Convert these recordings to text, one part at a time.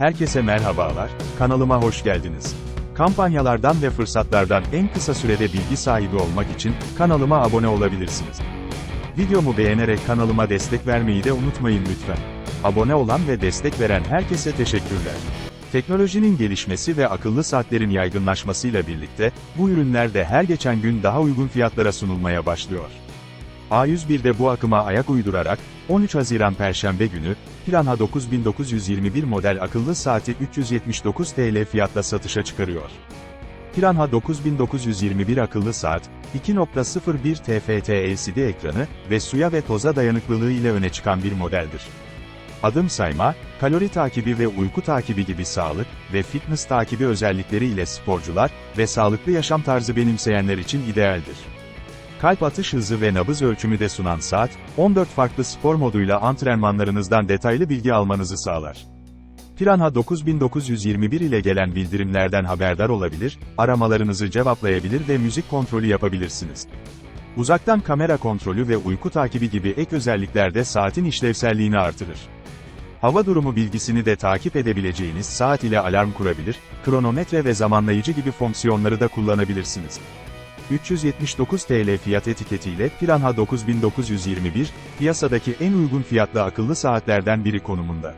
Herkese merhabalar, kanalıma hoş geldiniz. Kampanyalardan ve fırsatlardan en kısa sürede bilgi sahibi olmak için kanalıma abone olabilirsiniz. Videomu beğenerek kanalıma destek vermeyi de unutmayın lütfen. Abone olan ve destek veren herkese teşekkürler. Teknolojinin gelişmesi ve akıllı saatlerin yaygınlaşmasıyla birlikte, bu ürünler de her geçen gün daha uygun fiyatlara sunulmaya başlıyor. A101'de bu akıma ayak uydurarak, 13 Haziran Perşembe günü, Piranha 9921 model akıllı saati 379 TL fiyatla satışa çıkarıyor. Piranha 9921 akıllı saat, 2.01 TFT LCD ekranı ve suya ve toza dayanıklılığı ile öne çıkan bir modeldir. Adım sayma, kalori takibi ve uyku takibi gibi sağlık ve fitness takibi özellikleri ile sporcular ve sağlıklı yaşam tarzı benimseyenler için idealdir. Kalp atış hızı ve nabız ölçümü de sunan saat, 14 farklı spor moduyla antrenmanlarınızdan detaylı bilgi almanızı sağlar. Piranha 9921 ile gelen bildirimlerden haberdar olabilir, aramalarınızı cevaplayabilir ve müzik kontrolü yapabilirsiniz. Uzaktan kamera kontrolü ve uyku takibi gibi ek özellikler de saatin işlevselliğini artırır. Hava durumu bilgisini de takip edebileceğiniz saat ile alarm kurabilir, kronometre ve zamanlayıcı gibi fonksiyonları da kullanabilirsiniz. 379 TL fiyat etiketiyle Piranha 9921, piyasadaki en uygun fiyatlı akıllı saatlerden biri konumunda.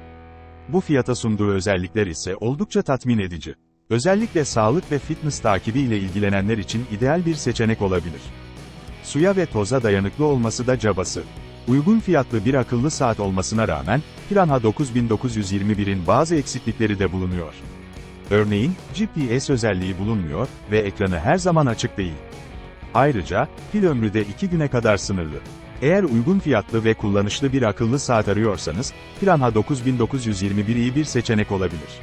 Bu fiyata sunduğu özellikler ise oldukça tatmin edici. Özellikle sağlık ve fitness takibi ile ilgilenenler için ideal bir seçenek olabilir. Suya ve toza dayanıklı olması da cabası. Uygun fiyatlı bir akıllı saat olmasına rağmen, Piranha 9921'in bazı eksiklikleri de bulunuyor. Örneğin, GPS özelliği bulunmuyor ve ekranı her zaman açık değil. Ayrıca, pil ömrü de 2 güne kadar sınırlı. Eğer uygun fiyatlı ve kullanışlı bir akıllı saat arıyorsanız, Piranha 9921 iyi bir seçenek olabilir.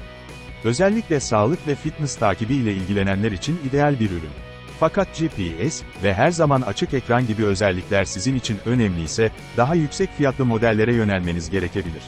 Özellikle sağlık ve fitness takibi ile ilgilenenler için ideal bir ürün. Fakat GPS ve her zaman açık ekran gibi özellikler sizin için önemliyse, daha yüksek fiyatlı modellere yönelmeniz gerekebilir.